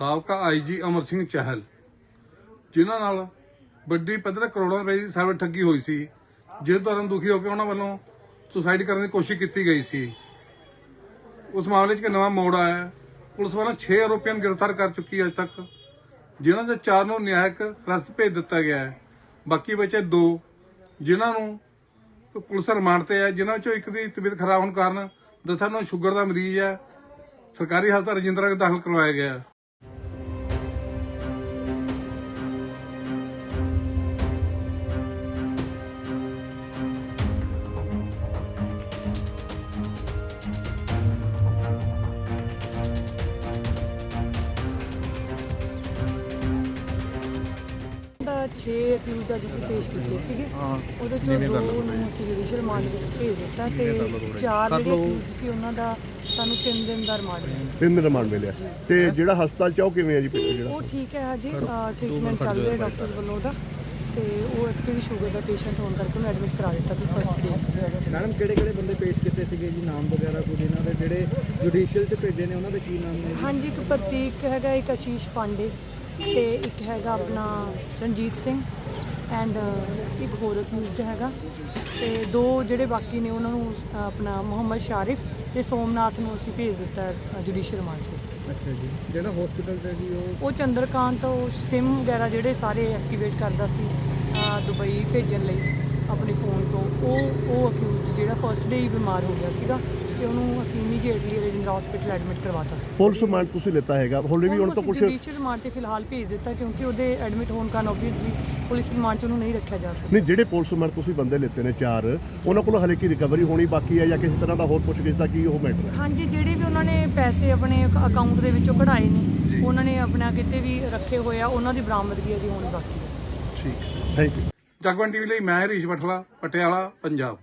ਸਾਬਕਾ ਆਈਜੀ ਅਮਰ ਸਿੰਘ ਚਹਿਲ, ਜਿਨ੍ਹਾਂ ਨਾਲ ਵੱਡੀ ਪੱਧਰ ਕਰੋੜਾਂ ਰੁਪਏ ਦੀ ਸਾਈਬਰ ਠੱਗੀ ਹੋਈ ਸੀ, ਜਿਸ ਦੌਰਾਨ ਦੁਖੀ ਹੋ ਕੇ ਉਹਨਾਂ ਵੱਲੋਂ ਸੁਸਾਈਡ ਕਰਨ ਦੀ ਕੋਸ਼ਿਸ਼ ਕੀਤੀ ਗਈ ਸੀ। ਉਸ ਮਾਮਲੇ 'ਚ ਇੱਕ ਨਵਾਂ ਮੋੜ ਆਇਆ ਹੈ। ਪੁਲਿਸ ਵੱਲੋਂ 6 ਆਰੋਪੀਆਂ ਨੂੰ ਗ੍ਰਿਫਤਾਰ ਕਰ ਚੁੱਕੀ ਹੈ ਅਜੇ ਤੱਕ, ਜਿਨ੍ਹਾਂ ਦੇ ਚਾਰ ਨੂੰ ਨਿਆਇਕ ਰਸਤ ਭੇਜ ਦਿੱਤਾ ਗਿਆ ਹੈ। ਬਾਕੀ ਬਚੇ ਦੋ, ਜਿਨ੍ਹਾਂ ਨੂੰ ਪੁਲਿਸ ਰਿਮਾਂਡ ਤੇ ਹੈ, ਜਿਨ੍ਹਾਂ ਵਿੱਚੋਂ ਇੱਕ ਦੀ ਤਬੀਅਤ ਖਰਾਬ ਹੋਣ ਕਾਰਨ ਦਸਾਂ ਨੂੰ ਸ਼ੂਗਰ ਦਾ ਮਰੀਜ਼ ਹੈ। ਸਰਕਾਰੀ ਹਸਪਤਾਲ ਰਜਿੰਦਰਾ ਵਿੱਚ ਦਾਖਲ ਕਰਵਾਇਆ ਗਿਆ 6 ਅਕਿਊਜ਼ ਅੱਜ ਅਸੀਂ ਪੇਸ਼ ਕੀਤੇ ਸੀਗੇ। ਉਹਦੇ ਚੋਂ ਦੋ ਨੂੰ ਅਸੀਂ ਜੁਡੀਸ਼ੀਅਲ ਵਿੱਚ ਭੇਜ ਦਿੱਤਾ ਤੇ ਚਾਰ ਜਿਹੜੇ ਅਕਿਊਜ਼ ਸੀ ਉਹਨਾਂ ਦਾ ਸਾਨੂੰ 3 ਦਿਨ ਦਾ ਰਿਮਾਂਡ ਮਿਲਿਆ। ਤਿੰਨ ਦਿਨ ਰਿਮਾਂਡ ਮਿਲਿਆ। ਤੇ ਜਿਹੜਾ ਹਸਪਤਾਲ ਚ ਆ ਉਹ ਕਿਵੇਂ ਆ ਜੀ ਪੇਸ਼ੈਂਟ ਜਿਹੜਾ? ਉਹ ਠੀਕ ਹੈ ਹਜੇ ਟ੍ਰੀਟਮੈਂਟ ਚੱਲ ਰਿਹਾ ਡਾਕਟਰਸ ਵੱਲੋਂ ਉਹਦਾ। ਤੇ ਉਹ ਐਕਚੁਅਲੀ ਸ਼ੂਗਰ ਦਾ ਪੇਸ਼ੈਂਟ ਹੋਣ ਕਰਕੇ ਉਹਨੂੰ ਐਡਮਿਟ ਕਰਾ ਦਿੱਤਾ ਸੀ ਫਸਟ ਡੇ ਮੈਡਮ ਕਿਹੜੇ ਕਿਹੜੇ ਬੰਦੇ ਪੇਸ਼ ਕੀਤੇ ਸੀਗੇ ਜੀ? ਨਾਮ ਵਗੈਰਾ ਕੁਝ ਇਹਨਾਂ ਦੇ ਜਿਹੜੇ ਜੁਡੀਸ਼ੀਅਲ ਚ ਭੇਜੇ ਨੇ ਉਹਨਾਂ ਦੇ ਕੀ ਨਾਮ ਨੇ ਹਾਂਜੀ ਇੱਕ ਪ੍ਰਤੀਕ ਹੈਗਾ ਇੱਕ ਆਸ਼ੀਸ਼ ਪਾਂਡੇ। ਤੇ ਇੱਕ ਹੈਗਾ ਆਪਣਾ ਰਣਜੀਤ ਸਿੰਘ ਐਂਡ ਇੱਕ ਹੋਰ ਅਕਿਊਜ਼ਡ ਹੈਗਾ। ਤੇ ਦੋ ਜਿਹੜੇ ਬਾਕੀ ਨੇ ਉਹਨਾਂ ਨੂੰ ਆਪਣਾ ਮੁਹੰਮਦ ਸ਼ਾਰਿਫ ਤੇ ਸੋਮਨਾਥ ਨੂੰ ਅਸੀਂ ਭੇਜ ਦਿੱਤਾ ਜੁਡੀਸ਼ੀਅਲ ਰਿਮਾਂਡ ਤੇ। ਅੱਛਾ ਜੀ। ਜਿਹੜਾ ਹਸਪੀਟਲ ਤੇ ਜੀ ਉਹ? ਉਹ ਚੰਦਰਕਾਂਤ ਉਹ ਸਿਮ ਵਗੈਰਾ ਜਿਹੜੇ ਸਾਰੇ ਐਕਟੀਵੇਟ ਕਰਦਾ ਸੀ ਦੁਬਈ ਭੇਜਣ ਲਈ। ਆਪਣੇ ਫੋਨ ਤੋਂ ਉਹ ਉਹ ਅਕਿਊਜ਼ਡ ਜਿਹੜਾ ਫਸਟ ਡੇ ਹੀ ਬਿਮਾਰ ਹੋ ਗਿਆ ਸੀਗਾ ਤੇ ਉਹਨੂੰ ਅਸੀਂ ਇਮੀਡੀਏਟਲੀ ਰਜਿੰਦਰਾ ਹਸਪੀਟਲ ਐਡਮਿਟ ਕਰਵਾਤਾ ਸੀ। ਪੁਲਿਸ ਰਿਮਾਂਡ ਤੁਸੀਂ ਲਿੱਤਾ ਹੈਗਾ। ਹੁਣੇ ਵੀ ਹੁਣ ਤਾਂ ਕੁਝ ਜੁਡੀਸ਼ੀਅਲ ਰਿਮਾਂਡ ਤੇ ਫਿਲਹਾਲ ਭੇਜ ਦਿੱਤਾ ਕਿਉਂਕਿ ਉਹਦੇ ਐਡਮਿਟ ਹੋਣ ਕਾਰਨ ਆਬਵੀਅਸਲੀ ਪੁਲਿਸ ਰਿਮਾਂਡ 'ਚ ਉਹਨੂੰ ਨਹੀਂ ਰੱਖਿਆ ਜਾ ਸਕਦਾ। ਨਹੀਂ ਜਿਹੜੇ ਪੁਲਿਸ ਰਿਮਾਂਡ ਤੁਸੀਂ ਬੰਦੇ ਲਿੱਤੇ ਨੇ ਚਾਰ ਉਹਨਾਂ ਕੋਲ ਹਲੇ ਕੀ ਰਿਕਵਰੀ ਹੋਣੀ ਬਾਕੀ ਹੈ ਜਾਂ ਕਿਸੇ ਤਰ੍ਹਾਂ ਦਾ ਹੋਰ ਪੁੱਛਗਿੱਛ ਦਾ ਕੀ ਉਹ ਮੈਟਰ ਹੈ? ਹਾਂਜੀ ਜਿਹੜੇ ਵੀ ਉਹਨਾਂ ਨੇ ਪੈਸੇ ਆਪਣੇ ਅਕਾਊਂਟ ਦੇ ਵਿੱਚੋਂ ਕਢਾਏ ਨੇ ਉਹਨਾਂ ਨੇ ਆਪਣਾ ਕਿਤੇ ਵੀ ਰੱਖੇ ਹੋਏ ਆ ਉਹਨਾਂ ਦੀ ਬਰਾਮਦਗੀ ਅਜੇ ਹੋਣੀ ਬਾਕੀ ਹੈ। ਠੀਕ ਥੈਂਕ ਯੂ ਜਗਵੰਤ ਟੀਵੀ ਲਈ ਮੈਂ ਹਰੀਸ਼ ਬਠਲਾ ਪਟਿਆਲਾ ਪੰਜਾਬ।